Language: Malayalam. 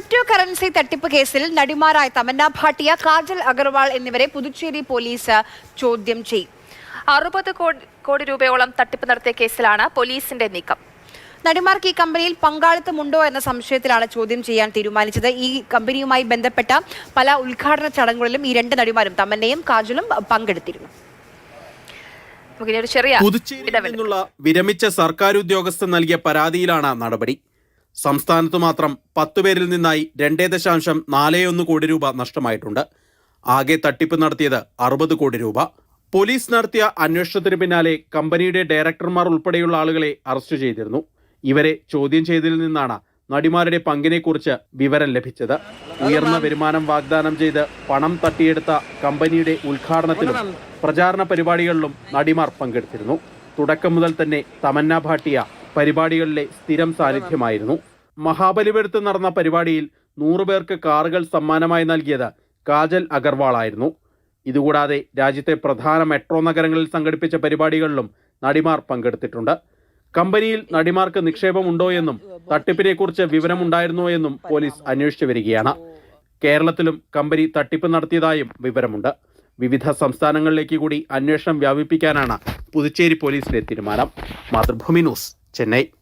ക്രിപ്റ്റോ കറൻസി തട്ടിപ്പ് കേസിൽ നടിമാരായ തമന്ന ഭാട്ടിയ കാജൽ അഗർവാൾ എന്നിവരെ പുതുച്ചേരി പോലീസ് ചോദ്യം ചെയ്യും. അറുപത് കോടി രൂപയോളം തട്ടിപ്പ് നടത്തിയ കേസിലാണ് പോലീസിന്റെ നീക്കം. നടിമാർക്ക് ഈ കമ്പനിയിൽ പങ്കാളിത്തമുണ്ടോ എന്ന സംശയത്തിലാണ് ചോദ്യം ചെയ്യാൻ തീരുമാനിച്ചത്. ഈ കമ്പനിയുമായി ബന്ധപ്പെട്ട പല ഉദ്ഘാടന ചടങ്ങുകളിലും ഈ രണ്ട് നടിമാരും തമന്നയും കാജലും പങ്കെടുത്തിരുന്നു. പുതുച്ചേരി പുതുച്ചേരിയിൽ നിന്നുള്ള വിരമിച്ച സർക്കാർ ഉദ്യോഗസ്ഥൻ നൽകിയ പരാതിയിലാണ് നടപടി. സംസ്ഥാനത്ത് മാത്രം പേരിൽ നിന്നായി രണ്ടേ ദശാംശം നാലേ ഒന്ന് കോടി രൂപ നഷ്ടമായിട്ടുണ്ട്. ആകെ തട്ടിപ്പ് നടത്തിയത് അറുപത് കോടി രൂപ. പോലീസ് നടത്തിയ അന്വേഷണത്തിന് പിന്നാലെ കമ്പനിയുടെ ഡയറക്ടർമാർ ഉൾപ്പെടെയുള്ള ആളുകളെ അറസ്റ്റ് ചെയ്തിരുന്നു. ഇവരെ ചോദ്യം ചെയ്തതിൽ നിന്നാണ് നടിമാരുടെ പങ്കിനെക്കുറിച്ച് വിവരം ലഭിച്ചത്. ഉയർന്ന വരുമാനം വാഗ്ദാനം ചെയ്ത് പണം തട്ടിയെടുത്ത കമ്പനിയുടെ ഉദ്ഘാടനത്തിലും പ്രചാരണ പരിപാടികളിലും നടിമാർ പങ്കെടുത്തിരുന്നു. തുടക്കം മുതൽ തന്നെ തമന്ന ഭാട്ടിയ പരിപാടികളിലെ സ്ഥിരം സാന്നിധ്യമായിരുന്നു. മഹാബലിപുരത്ത് നടന്ന പരിപാടിയിൽ നൂറു പേർക്ക് കാറുകൾ സമ്മാനമായി നൽകിയത് കാജൽ അഗർവാളായിരുന്നു. ഇതുകൂടാതെ രാജ്യത്തെ പ്രധാന മെട്രോ നഗരങ്ങളിൽ സംഘടിപ്പിച്ച പരിപാടികളിലും നടിമാർ പങ്കെടുത്തിട്ടുണ്ട്. കമ്പനിയിൽ നടിമാർക്ക് നിക്ഷേപമുണ്ടോ എന്നും തട്ടിപ്പിനെക്കുറിച്ച് വിവരമുണ്ടായിരുന്നോ എന്നും പോലീസ് അന്വേഷിച്ചു വരികയാണ്. കേരളത്തിലും കമ്പനി തട്ടിപ്പ് നടത്തിയതായും വിവരമുണ്ട്. വിവിധ സംസ്ഥാനങ്ങളിലേക്ക് കൂടി അന്വേഷണം വ്യാപിപ്പിക്കാനാണ് പുതുച്ചേരി പോലീസിന്റെ തീരുമാനം. മാതൃഭൂമി ന്യൂസ്. 境内。